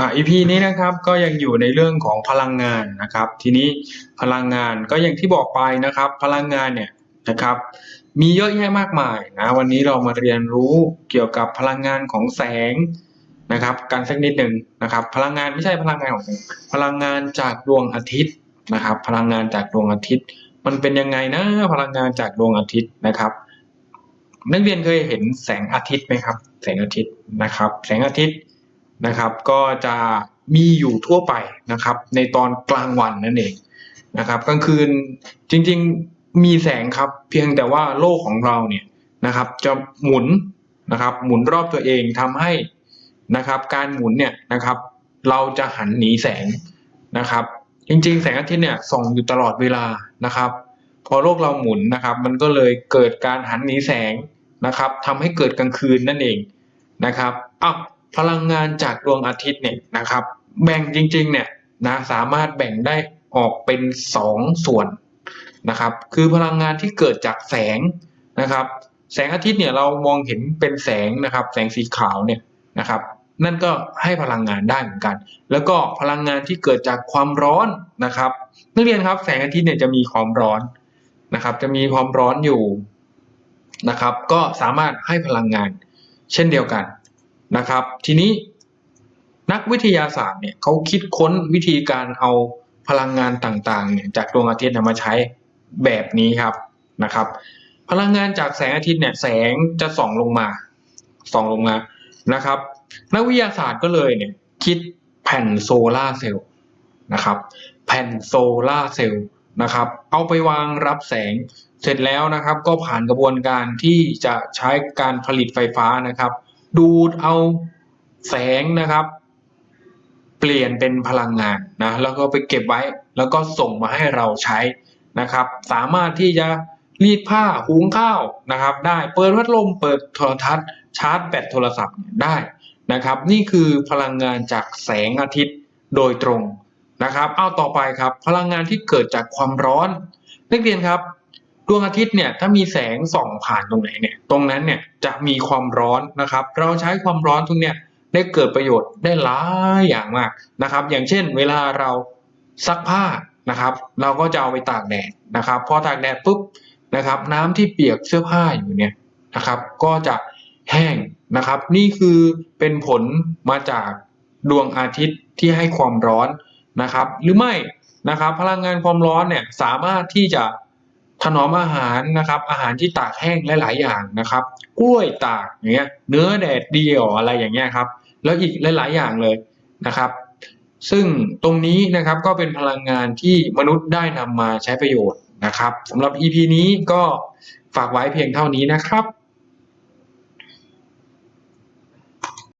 อ่า EP นี้นะครับก็ยังอยู่ในเรื่องของพลังงานนะครับ ทีนี้พลังงานก็อย่างที่บอกไปนะครับ พลังงานเนี่ยนะครับ มีเยอะแยะมากมายนะวันนี้เรามาเรียนรู้เกี่ยวกับพลังงานของแสงนะครับ กันสักนิดหนึ่งนะครับ พลังงานไม่ใช่พลังงานของแสงพลังงานจากดวงอาทิตย์นะครับ พลังงานจากดวงอาทิตย์ มันเป็นยังไงนะพลังงานจากดวงอาทิตย์นะครับ นักเรียนเคยเห็นแสงอาทิตย์ไหมครับ แสงอาทิตย์นะครับ แสงอาทิตย์ นะครับ ก็จะมีอยู่ทั่วไปนะครับ ในตอนกลางวันนั่นเองนะครับกลางคืนจริงๆมีแสงครับเพียงแต่ว่าโลกของเราเนี่ยนะครับ จะหมุนนะครับ หมุนรอบตัวเองทำให้นะครับ การหมุนเนี่ยนะครับ เราจะหันหนีแสงนะครับ จริงๆ แสงอาทิตย์เนี่ยส่องอยู่ตลอดเวลานะครับ พอโลกเราหมุนนะครับ มันก็เลยเกิดการหันหนีแสงนะครับทำให้เกิดกลางคืนนั่นเองนะครับอ้าว พลังงานจากดวงอาทิตย์เนี่ยนะครับ แบ่งจริงๆเนี่ยนะสามารถแบ่งได้ออกเป็นสองส่วนนะครับ คือพลังงานที่เกิดจากแสงนะครับ แสงอาทิตย์เนี่ยเรามองเห็นเป็นแสงนะครับ แสงสีขาวเนี่ยนะครับ นั่นก็ให้พลังงานได้เหมือนกัน แล้วก็พลังงานที่เกิดจากความร้อนนะครับ นักเรียนครับแสงอาทิตย์เนี่ยจะมีความร้อนนะครับ จะมีความร้อนอยู่นะครับ ก็สามารถให้พลังงานเช่นเดียวกัน นะครับ ทีนี้นักวิทยาศาสตร์เนี่ยเขาคิดค้นวิธีการเอาพลังงานต่างๆเนี่ยจากดวงอาทิตย์มาใช้แบบนี้ครับนะครับ พลังงานจากแสงอาทิตย์เนี่ยแสงจะส่องลงมาส่องลงมานะครับ นักวิทยาศาสตร์ก็เลยเนี่ยคิดแผ่นโซลาร์เซลล์นะครับ แผ่นโซลาร์เซลล์นะครับ เอาไปวางรับแสงเสร็จแล้วนะครับ ก็ผ่านกระบวนการที่จะใช้การผลิตไฟฟ้านะครับ ดูดเอาแสงนะครับ เปลี่ยนเป็นพลังงานนะแล้วก็ไปเก็บไว้แล้วก็ส่งมาให้เราใช้นะครับ สามารถที่จะรีดผ้าหุงข้าวนะครับ ได้เปิดพัดลมเปิดโทรทัศน์ชาร์จแบตโทรศัพท์ได้นะครับ นี่คือพลังงานจากแสงอาทิตย์โดยตรงนะครับ เอาต่อไปครับ พลังงานที่เกิดจากความร้อน นักเรียนครับ ดวงอาทิตย์เนี่ยถ้ามีแสงส่องผ่านตรงไหนเนี่ยตรงนั้นเนี่ยจะมีความร้อนนะครับ เราใช้ความร้อนตรงเนี้ยได้เกิดประโยชน์ได้หลายอย่างมากนะครับ อย่างเช่น เวลาเราซักผ้านะครับ เราก็จะเอาไปตากแดดนะครับพอตากแดดปุ๊บนะครับ น้ำที่เปียกเสื้อผ้าอยู่เนี่ยนะครับ ก็จะแห้งนะครับ นี่คือเป็นผลมาจากดวงอาทิตย์ที่ให้ความร้อนนะครับ หรือไม่นะครับ พลังงานความร้อนเนี่ยสามารถที่จะ ถนอมอาหารนะครับ อาหารที่ตากแห้งหลาย ๆ อย่างนะครับ กล้วยตากอย่างเงี้ย เนื้อแดดเดียวอะไรอย่างเงี้ยครับ แล้วอีกหลาย ๆ อย่างเลยนะครับ ซึ่งตรงนี้นะครับก็เป็นพลังงานที่มนุษย์ได้นำมาใช้ประโยชน์นะครับสำหรับ EP นี้ก็ฝากไว้เพียงเท่านี้นะครับ